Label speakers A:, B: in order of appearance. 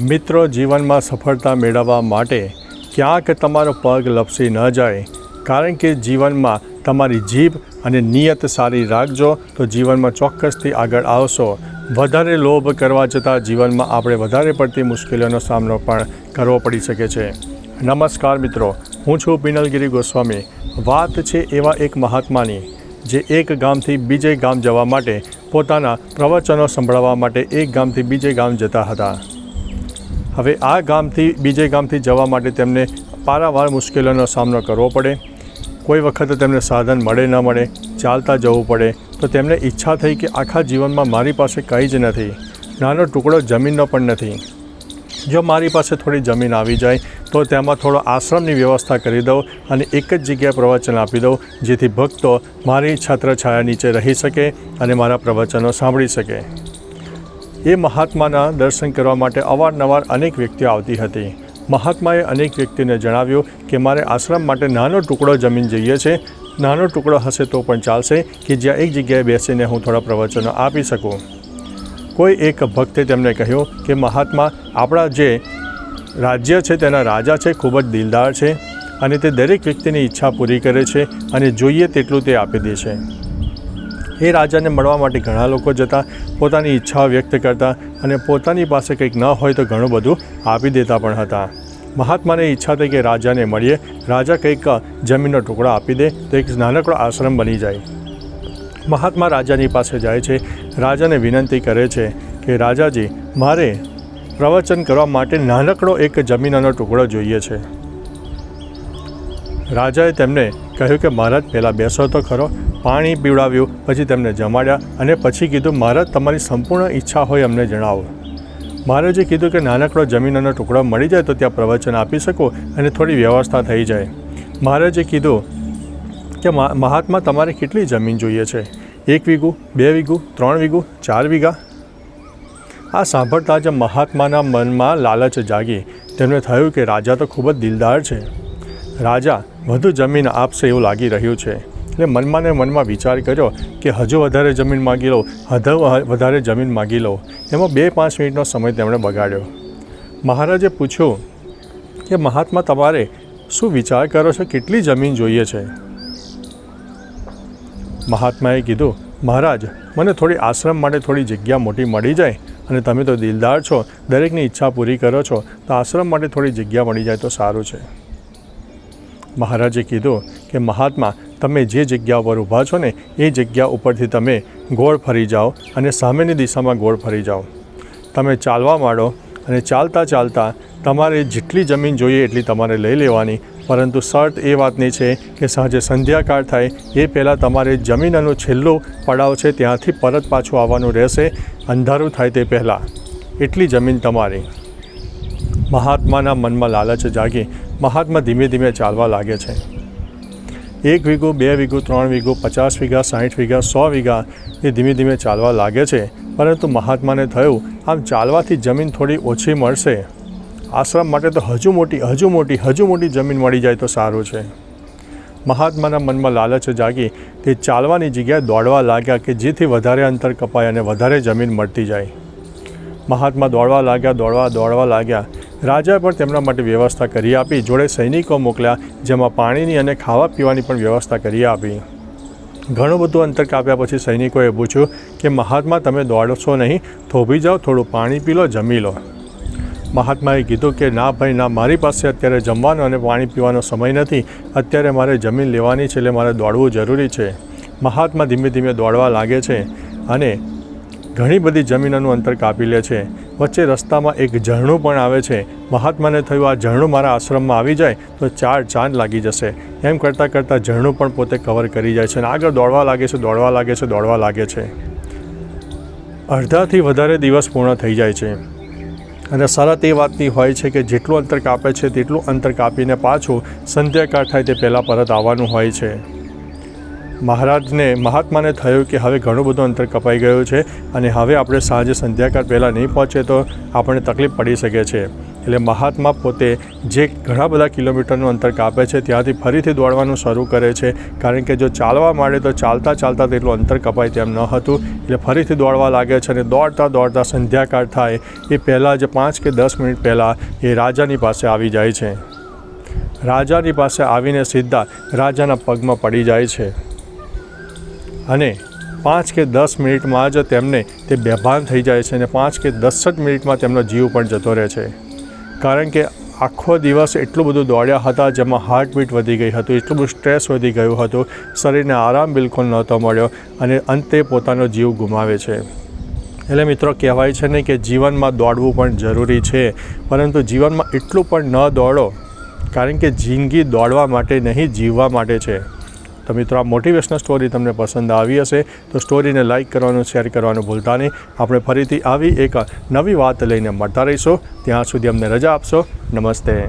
A: મિત્રો જીવનમાં સફળતા મેળવવા માટે ક્યાંક તમારો પગ લપસી ન જાય. કારણ કે જીવનમાં તમારી જીભ અને નિયત સારી રાખજો તો જીવનમાં ચોક્કસથી આગળ આવશો. વધારે લોભ કરવા જતાં જીવનમાં આપણે વધારે પડતી મુશ્કેલીઓનો સામનો પણ કરવો પડી શકે છે. નમસ્કાર મિત્રો, હું છું પિનલગીરી ગોસ્વામી. વાત છે એવા એક મહાત્માની, જે એક ગામથી બીજે ગામ જવા માટે પોતાના પ્રવચનો સંભળાવવા માટે એક ગામથી બીજે ગામ જતા હતા. હવે આ ગામથી, બીજે ગામથી જવા માટે તેમને પારાવાર મુશ્કેલીઓનો સામનો કરવો પડે. કોઈ વખતે તેમને સાધન મળે ન મળે, ચાલતા જવું પડે, તો તેમને ઈચ્છા થઈ કે આખા જીવનમાં મારી પાસે કંઈ જ નથી. નાનો ટુકડો જમીનનો પણ નથી. જો મારી પાસે થોડી જમીન આવી જાય, તો તેમાં થોડો આશ્રમની વ્યવસ્થા કરી દઉં અને એક જ જગ્યાએ પ્રવચન આપી દઉં, જેથી ભક્તો મારી છત્રછાયા નીચે રહી શકે અને મારા પ્રવચનો સાંભળી શકે. એ મહાત્માના દર્શન કરવા માટે અવારનવાર અનેક વ્યક્તિઓ આવતી હતી. મહાત્માએ અનેક વ્યક્તિને જણાવ્યું કે, મારે આશ્રમ માટે નાનો ટુકડો જમીન જોઈએ છે. નાનો ટુકડો હશે તો પણ ચાલશે કે જ્યાં એક જગ્યાએ બેસીને હું થોડા પ્રવચનો આપી શકું. કોઈ એક ભક્તે તેમને કહ્યું કે, મહાત્મા, આપણા જે રાજ્ય છે તેના રાજા છે, ખૂબ જ દિલદાર છે અને તે દરેક વ્યક્તિની ઈચ્છા પૂરી કરે છે અને જોઈએ તેટલું તે આપી દે છે. એ રાજાને મળવા માટે ઘણા લોકો જતા, પોતાની ઈચ્છા વ્યક્ત કરતા અને પોતાની પાસે કંઈક ન હોય તો ઘણું બધું આપી દેતા પણ હતા. મહાત્માને ઈચ્છા થઈ કે રાજાને મળીએ. રાજા કંઈક જમીનનો ટુકડો આપી દે તો એક નાનકડો આશ્રમ બની જાય. મહાત્મા રાજાની પાસે જાય છે. રાજાને વિનંતી કરે છે કે, રાજાજી, મારે પ્રવચન કરવા માટે નાનકડો એક જમીનનો ટુકડો જોઈએ છે. રાજાએ તેમને કહ્યું કે, મહારાજ, પહેલાં બેસો તો ખરો. પાણી પીવડાવ્યું, પછી તેમને જમાડ્યા અને પછી કીધું મહારાજ તમારી સંપૂર્ણ ઈચ્છા હોય અમને જણાવો. મહારાજે કીધું કે, નાનકડો જમીનનો ટુકડો મળી જાય તો ત્યાં પ્રવચન આપી શકો અને થોડી વ્યવસ્થા થઈ જાય. મહારાજે કીધું કે, મહા- મહાત્મા, તમારે કેટલી જમીન જોઈએ છે? એક વીઘું, બે વીઘું, ત્રણ વીઘું, ચાર વીઘા? આ સાંભળતા જ મહાત્માના મનમાં લાલચ જાગી. તેમને થયું કે, રાજા તો ખૂબ જ દિલદાર છે. રાજા, વધુ જમીન આપશે એવું લાગી રહ્યું છે. એટલે મનમાં ને મનમાં વિચાર કર્યો કે હજુ વધારે જમીન માગી લો હજુ વધારે જમીન માગી લો એમાં બે પાંચ મિનિટનો સમય તેમણે બગાડ્યો. મહારાજે પૂછ્યું કે, મહાત્મા, તમારે શું વિચાર કરો છો? કેટલી જમીન જોઈએ છે? મહાત્માએ કીધું, મહારાજ, મને થોડી આશ્રમ માટે થોડી જગ્યા મોટી મળી જાય અને તમે તો દિલદાર છો, દરેકની ઈચ્છા પૂરી કરો છો, તો આશ્રમ માટે થોડી જગ્યા મળી જાય તો સારું છે. મહારાજે કીધું કે, મહાત્મા તમે જે જગ્યા ઉપર ઊભા છો ને એ જગ્યા ઉપરથી તમે ગોળ ફરી જાઓ અને સામેની દિશામાં ગોળ ફરી જાઓ. તમે ચાલવા માંડો અને ચાલતા ચાલતા તમારે જેટલી જમીન જોઈએ એટલી તમારે લઈ લેવાની. પરંતુ શર્ત એ વાતની છે કે સાંજે સંધ્યાકાળ થાય એ પહેલાં તમારે જમીનનો છેલ્લો પડાવ છે ત્યાંથી પરત પાછું આવવાનું રહેશે. અંધારું થાય તે પહેલાં એટલી જમીન તમારી. મહાત્માના મનમાં લાલચ જાગી. મહાત્મા ધીમે ધીમે ચાલવા લાગે છે. એક વીઘું, બે વીઘું, ત્રણ વીઘું, પચાસ વીઘા સાઠ વીઘા, સો વીઘા એ ધીમે ધીમે ચાલવા લાગે છે. પરંતુ મહાત્માને થયું, આમ ચાલવાથી જમીન થોડી ઓછી મળશે. આશ્રમ માટે તો હજુ મોટી હજુ મોટી હજુ મોટી જમીન મળી જાય તો સારું છે. મહાત્માના મનમાં લાલચ જાગી તે ચાલવાની જગ્યાએ દોડવા લાગ્યા કે જેથી વધારે અંતર કપાય અને વધારે જમીન મળતી જાય. મહાત્મા દોડવા લાગ્યા, દોડવા દોડવા લાગ્યા. રાજાએ પણ તેમના માટે વ્યવસ્થા કરી આપી. જોડે સૈનિકો મોકલ્યા, જેમાં પાણીની અને ખાવા પીવાની પણ વ્યવસ્થા કરી આપી. ઘણું બધું અંતર કાપ્યા પછી સૈનિકોએ પૂછ્યું કે, મહાત્મા, તમે દોડશો નહીં, થોભી જાઓ, થોડું પાણી પી લો, જમી લો. મહાત્માએ કીધું કે, ના ભાઈ, ના, મારી પાસે અત્યારે જમવાનો અને પાણી પીવાનો સમય નથી. અત્યારે મારે જમીન લેવાની છે એટલે મારે દોડવું જરૂરી છે. મહાત્મા ધીમે ધીમે દોડવા લાગે છે અને ઘણી બધી જમીનોનું અંતર કાપી લે છે. વચ્ચે રસ્તામાં એક ઝરણું પણ આવે છે. મહાત્માને થયું, આ ઝરણું મારા આશ્રમમાં આવી જાય તો ચાર ચાંદ લાગી જશે. એમ કરતાં કરતાં ઝરણું પણ પોતે કવર કરી જાય છે અને આગળ દોડવા લાગે છે, દોડવા લાગે છે, દોડવા લાગે છે. અડધાથી વધારે દિવસ પૂર્ણ થઈ જાય છે. અને શરત એ વાતની હોય છે કે જેટલું અંતર કાપે છે, તેટલું અંતર કાપીને પાછું સંધ્યાકાળ થાય તે પહેલાં પરત આવવાનું હોય છે. મહારાજને મહાત્માને થયું કે હવે ઘણું બધું અંતર કપાઈ ગયું છે અને હવે આપણે સાંજે સંધ્યાકાળ પહેલાં નહીં પહોંચે તો આપણને તકલીફ પડી શકે છે. એટલે મહાત્મા પોતે જે ઘણા બધા કિલોમીટરનું અંતર કાપે છે ત્યાંથી ફરીથી દોડવાનું શરૂ કરે છે. કારણ કે જો ચાલવા માંડે તો ચાલતા ચાલતા તેટલું અંતર કપાય તેમ ન હતું. એટલે ફરીથી દોડવા લાગે છે અને દોડતા દોડતા સંધ્યાકાળ થાય એ પહેલાં જ પાંચ કે દસ મિનિટ પહેલાં એ રાજાની પાસે આવી જાય છે. રાજાની પાસે આવીને સીધા રાજાના પગમાં પડી જાય છે. અને પાંચ કે દસ મિનિટમાં જ તેમને તે બેભાન થઈ જાય છે અને પાંચ કે દસ જ મિનિટમાં તેમનો જીવ પણ જતો રહે છે. કારણ કે આખો દિવસ એટલું બધું દોડ્યા હતા જેમાં હાર્ટબીટ વધી ગઈ હતું, એટલું બધું સ્ટ્રેસ વધી ગયું હતું, શરીરને આરામ બિલકુલ નહોતો મળ્યો અને અંતે પોતાનો જીવ ગુમાવે છે. એટલે મિત્રો, કહેવાય છે ને કે જીવનમાં દોડવું પણ જરૂરી છે, પરંતુ જીવનમાં એટલું પણ ન દોડો, કારણ કે જિંદગી દોડવા માટે નહીં, જીવવા માટે છે. તો મિત્રો, આ મોટિવેશનલ સ્ટોરી તમને પસંદ આવી હશે, તો સ્ટોરીને લાઇક કરવાનું શેર કરવાનું ભૂલતા નહીં. આપણે ફરીથી આવી એક નવી વાત લઈને મળતા રહીશું. ત્યાં સુધી અમને રજા આપશો. નમસ્તે.